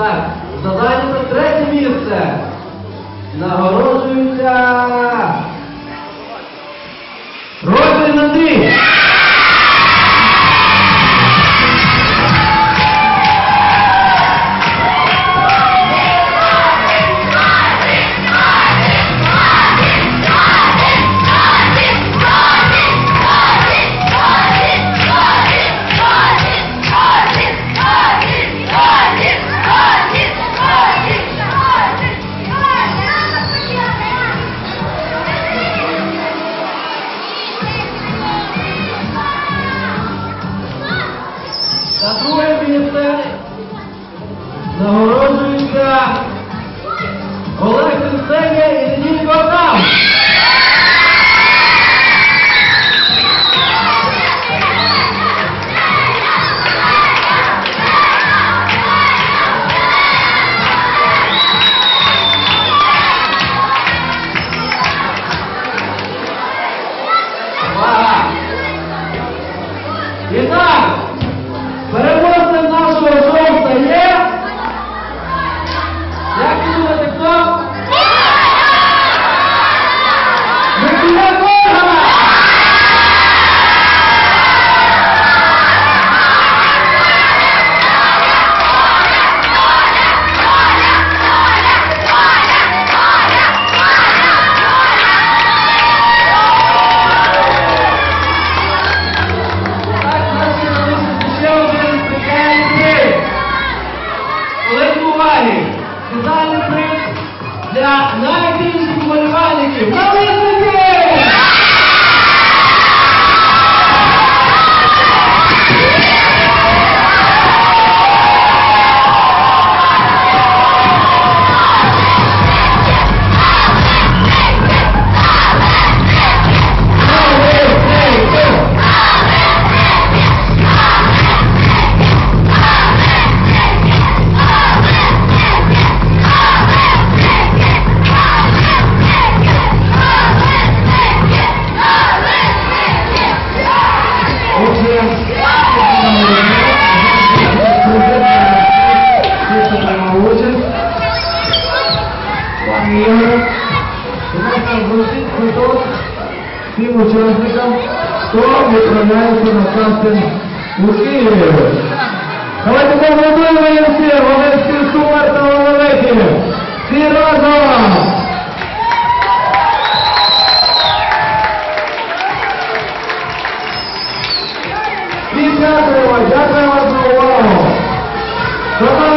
Так, за зайнято третє місце нагороджується Родин Андрій. Олег Сенсенія і Неділько Адам. Увага! Для найбільших вболівальників. Всім учасникам, хто відправляється на кастинг у Києві. Давайте поаплодуємо їм всім, всі супер талановиті. Всі разом! І дякуємо, за увагу.